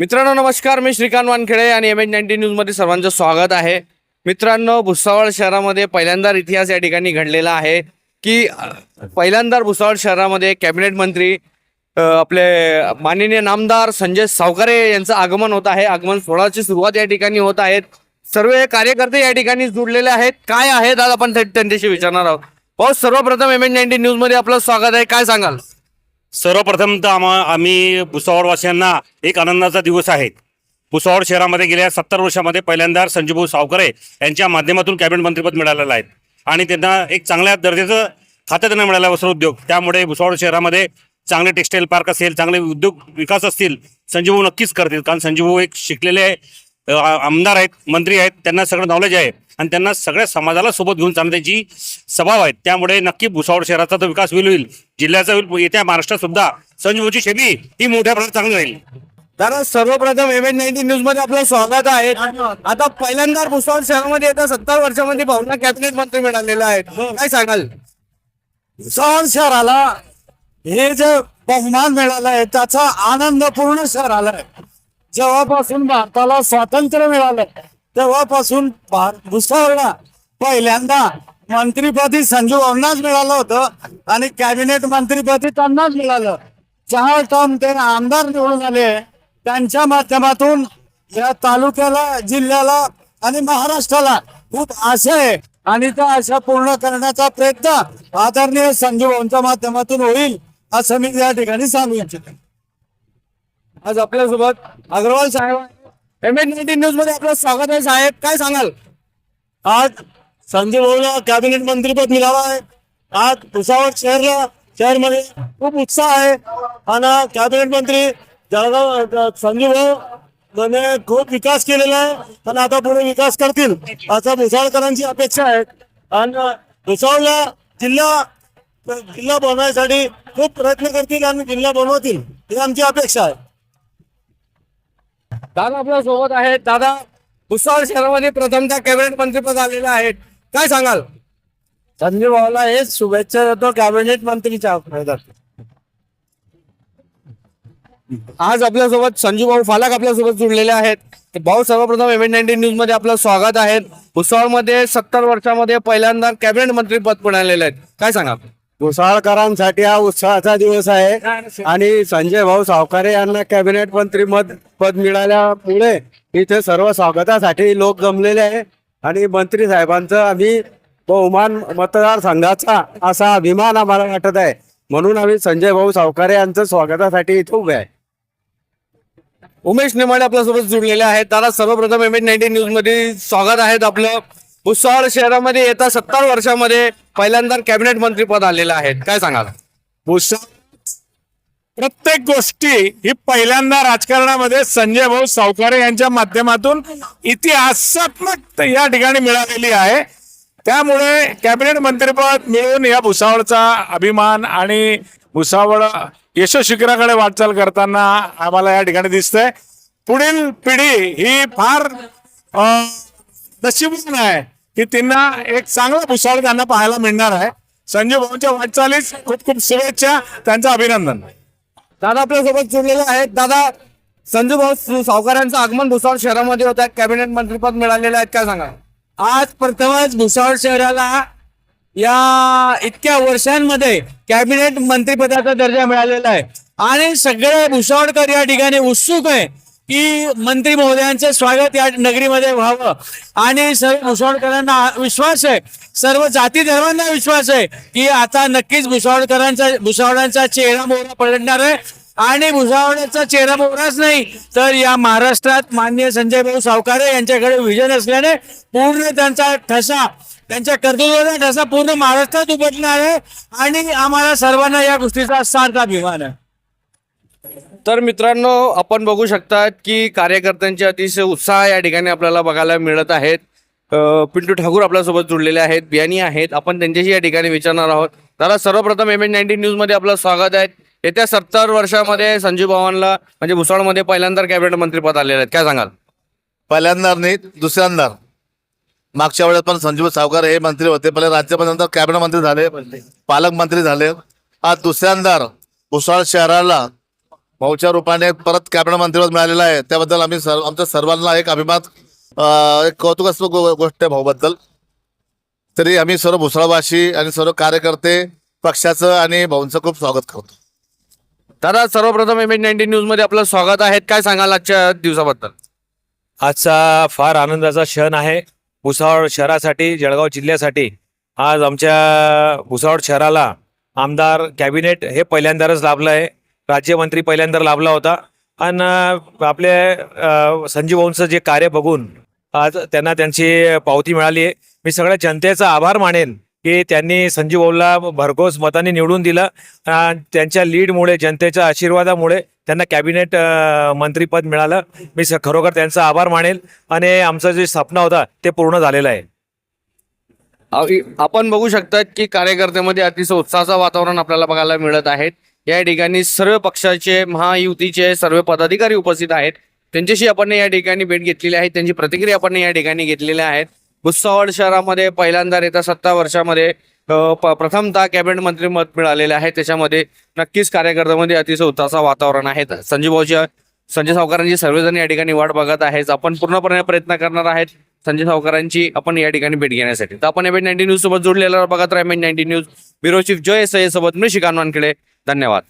मित्रांनो नमस्कार. मी श्रीकांत वानखेडे आणि एम एच नाईन्टी न्यूजमध्ये सर्वांचं स्वागत आहे. मित्रांनो भुसावळ शहरामध्ये पहिल्यांदा इतिहास या ठिकाणी घडलेला आहे की पहिल्यांदा भुसावळ शहरामध्ये कॅबिनेट मंत्री आपले माननीय नामदार संजय सावकारे यांचं आगमन होत आहे. आगमन सोहळ्याची सुरुवात या ठिकाणी होत आहेत सर्व कार्यकर्ते या ठिकाणी जुडलेले आहेत. काय आहेत आज आपण त्यांच्याशी विचारणार आहोत. पाऊस सर्वप्रथम एम एच नाईन्टी न्यूजमध्ये आपलं स्वागत आहे. काय सांगाल? सर्वप्रथम तर आम्हा आम्ही भुसावळवासियांना एक आनंदाचा दिवस आहे. भुसावळ शहरामध्ये गेल्या सत्तर वर्षामध्ये पहिल्यांदा संजीवभाऊ सावकरे यांच्या माध्यमातून कॅबिनेट मंत्रीपद मिळालेलं आहे. आणि त्यांना एक चांगल्या दर्जाचं खातं त्यांना मिळालं वस्त्रोद्योग त्यामुळे भुसावळ शहरामध्ये चांगले टेक्सटाईल पार्क असेल चांगले उद्योग विकास असतील संजीवभाऊ नक्कीच करतील. कारण संजीवभाऊ एक शिकलेले आमदार आहेत मंत्री आहेत त्यांना सगळं नॉलेज आहे. आणि त्यांना सगळ्या समाजाला सोबत घेऊन चालण्याची स्वभाव आहेत त्यामुळे नक्की भुसावळ शहराचा तो विकास होईल होईल. जिल्ह्याचा होईल येत्या महाराष्ट्रात सुद्धा संजूभाऊची शेती ही मोठ्या प्रमाणात चांगली राहील. दादा सर्वप्रथम एम एच नाईन्टी न्यूजमध्ये आपलं स्वागत आहे. आता पहिल्यांदा भुसावळ शहरामध्ये येत्या सत्तर वर्षामध्ये भावना कॅबिनेट मंत्री मिळालेले आहेत. काय सांगाल? भुसावळ शहराला हे जे बहुमान मिळालं आहे त्याचा आनंद पूर्ण शहराला आहे. जेव्हापासून भारताला स्वातंत्र्य मिळालं तेव्हापासून भार- भुसावळला पहिल्यांदा मंत्रीपदी संजू भावनाच मिळालं होतं आणि कॅबिनेट मंत्रीपदी त्यांनाच मिळालं. चार टर्म ते आमदार निवडून आले. त्यांच्या माध्यमातून या तालुक्याला जिल्ह्याला आणि महाराष्ट्राला खूप आशा आहे. आणि त्या आशा पूर्ण करण्याचा प्रयत्न आदरणीय संजू भाऊंच्या माध्यमातून होईल असं मी या ठिकाणी सांगू इच्छितो. आज आपल्यासोबत अग्रवाल साहेब एम एच न्यूजमध्ये आपलं स्वागत आहे. साहेब काय सांगाल? आज संजय भाऊला कॅबिनेट मंत्रीपद मिळालं आहे. आज भुसावळ शहरला शहरमध्ये खूप उत्साह आहे. आणि कॅबिनेट मंत्री जळगाव अ, संजय भाऊ खूप विकास केलेला आहे आणि आता पुढे विकास करतील असं भुसावळकरांची अपेक्षा आहे. आणि भुसावळला जिल्हा जिल्हा बनवण्यासाठी खूप प्रयत्न करतील आणि जिल्हा बनवतील ही आमची अपेक्षा आहे. दादा आपल्यासोबत आहेत दादा भुसावळ शहरामध्ये प्रथमतः कॅबिनेट मंत्रीपद आलेले आहेत काय सांगाल? संजय भाऊला हेच शुभेच्छा देतो कॅबिनेट मंत्रीच्या. आज आपल्यासोबत संजू भाऊ फालक आपल्यासोबत जुडलेले आहेत. भाऊ सर्वप्रथम एम एच नाईन्टी न्यूजमध्ये आपलं स्वागत आहे. भुसावळमध्ये सत्तर वर्षामध्ये पहिल्यांदा कॅबिनेट मंत्रीपद मिळालेले आहेत काय सांगाल? भुसावळकरांसाठी हा उत्साहाचा दिवस आहे. आणि संजय भाऊ सावकारे यांना कॅबिनेट मंत्री मद पद मिळाल्यामुळे इथे सर्व स्वागतासाठी लोक जमलेले आहे. आणि मंत्री साहेबांचं आम्ही बहुमान मतदारसंघाचा असा अभिमान आम्हाला वाटत आहे. म्हणून आम्ही संजय भाऊ सावकारे यांचं स्वागतासाठी इथे उभे आहे. उमेश नेमाडे आपल्यासोबत जुडलेले आहेत. दादा सर्वप्रथम एम एच नाईन्टी न्यूजमध्ये स्वागत आहेत आपलं. भुसावळ शहरामध्ये येत्या सत्तर वर्षामध्ये पहिल्यांदा कॅबिनेट मंत्रीपद आलेलं आहे. काय सांगाल? भुसावळ प्रत्येक गोष्टी ही पहिल्यांदा राजकारणामध्ये संजय भाऊ सावकारे यांच्या माध्यमातून इतिहासात्मक या ठिकाणी मिळालेली आहे. त्यामुळे कॅबिनेट मंत्रीपद मिळून या भुसावळचा अभिमान आणि भुसावळ यशशिखराकडे वाटचाल करताना आम्हाला या ठिकाणी दिसतंय. पुढील पिढी ही फार अं, आहे की त्यांना एक चांगला भुसाळ त्यांना पाहायला मिळणार आहे. संजय भाऊंच्या वाटचालीस खूप खूप शुभेच्छा त्यांचं अभिनंदन. दादा आपल्यासोबत जुडलेले आहेत. दादा संजू भाऊ सावकारांचं आगमन भुसावळ शहरामध्ये होत. आहे कॅबिनेट मंत्रीपद मिळालेलं आहेत काय सांगा? आज प्रथमच भुसावळ शहराला या इतक्या वर्षांमध्ये कॅबिनेट मंत्रीपदाचा दर्जा मिळालेला आहे. आणि सगळे भुसावळकर या ठिकाणी उत्सुक आहे. की मंत्री महोदयांचं स्वागत या नगरीमध्ये व्हावं. आणि सर्व भुसावळकरांना विश्वास आहे. सर्व जाती धर्मांना विश्वास आहे की आता नक्कीच भुसावळकरांचा भुसावळांचा चेहरा मोहरा पलटणार आहे. आणि भुसावळ्याचा चेहरा मोहराच नाही तर या महाराष्ट्रात मान्य संजय भाऊ सावकारे यांच्याकडे विजन असल्याने पूर्ण त्यांचा ठसा त्यांच्या कर्तृत्वाचा ठसा पूर्ण महाराष्ट्रात उपटणार आहे. आणि आम्हाला सर्वांना या गोष्टीचा सार्थ अभिमान आहे. तर मित्रांनो आपण बघू शकतात की कार्यकर्त्यांचे अतिशय उत्साह या ठिकाणी आपल्याला बघायला मिळत आहेत. पिंटू ठाकूर आपल्यासोबत जुडलेले आहेत बियाणी आहेत. आपण त्यांच्याशी या ठिकाणी विचारणार आहोत. दादा सर्वप्रथम एम एन नाईन्टीन न्यूजमध्ये आपलं स्वागत आहे. येत्या सत्तर वर्षामध्ये संजीव भवनला म्हणजे भुसावळमध्ये पहिल्यांदा कॅबिनेट मंत्रीपद आलेले आहेत काय सांगाल? पहिल्यांदा नाही दुसऱ्यांदा. मागच्या वेळेस पण संजीव सावकार हे मंत्री होते पहिले राज्यपालानंतर कॅबिनेट मंत्री झाले पालकमंत्री झाले. आज दुसऱ्यांदा भुसावळ शहराला भाऊच्या रूपाने परत कॅबिनेट मंत्रिपद मिळालेलं आहे. त्याबद्दल आम्ही सर्व आमच्या सर्वांना एक अभिमान एक कौतुकास्पद गो- गोष्ट आहे भाऊबद्दल. तरी आम्ही सर्व भुसावळवासी आणि सर्व कार्यकर्ते पक्षाचं आणि भाऊंचं खूप स्वागत करतो. दादा सर्वप्रथम एम एच नाईन्टीन न्यूजमध्ये आपलं स्वागत आहे. काय सांगाल आजच्या दिवसाबद्दल? आजचा फार आनंदाचा क्षण आहे. भुसावळ शहरासाठी जळगाव जिल्ह्यासाठी. आज आमच्या भुसावळ शहराला आमदार कॅबिनेट हे पहिल्यांदाच लाभलं आहे. राज्यमंत्री पहिल्यांदा लाभला होता. आणि आपले संजीव भाऊंचं जे कार्य बघून आज त्यांना त्यांची पावती मिळाली आहे. मी सगळ्या जनतेचा आभार मानेन की त्यांनी संजीव भाऊला भरघोस मताने निवडून दिलं. त्यांच्या लीडमुळे जनतेच्या आशीर्वादामुळे त्यांना कॅबिनेट मंत्रीपद मिळालं. मी खरोखर त्यांचा आभार मानेल आणि आमचं जे स्थापना होता ते पूर्ण झालेलं आहे. आपण बघू शकतात की कार्यकर्त्यामध्ये अतिशय उत्साहाचं वातावरण आपल्याला बघायला मिळत आहेत या ठिकाणी सर्व पक्षाचे महायुतीचे सर्व पदाधिकारी उपस्थित आहेत. त्यांच्याशी आपण या ठिकाणी भेट घेतलेली आहे. त्यांची प्रतिक्रिया आपण या ठिकाणी घेतलेल्या आहेत. भुसावळ शहरामध्ये पहिल्यांदा येत्या सत्ता वर्षामध्ये प- प्रथमतः कॅबिनेट मंत्री मत मिळालेले आहे. त्याच्यामध्ये नक्कीच कार्यकर्त्यामध्ये अतिशय उत्साहाचं वातावरण आहे. संजय भाऊच्या संजय सावकारांची सर्वजण या ठिकाणी वाट बघत आहेत. आपण पूर्णपणे प्रयत्न करणार आहेत संजय सावकारांची आपण या ठिकाणी भेट घेण्यासाठी. तर आपण एम एच नाईन्टी न्यूज सोबत जोडलेला बघत राहा. M H ninety news bureau chief Jay S सोबत मी श्रीकांत वानखेडे. धन्यवाद.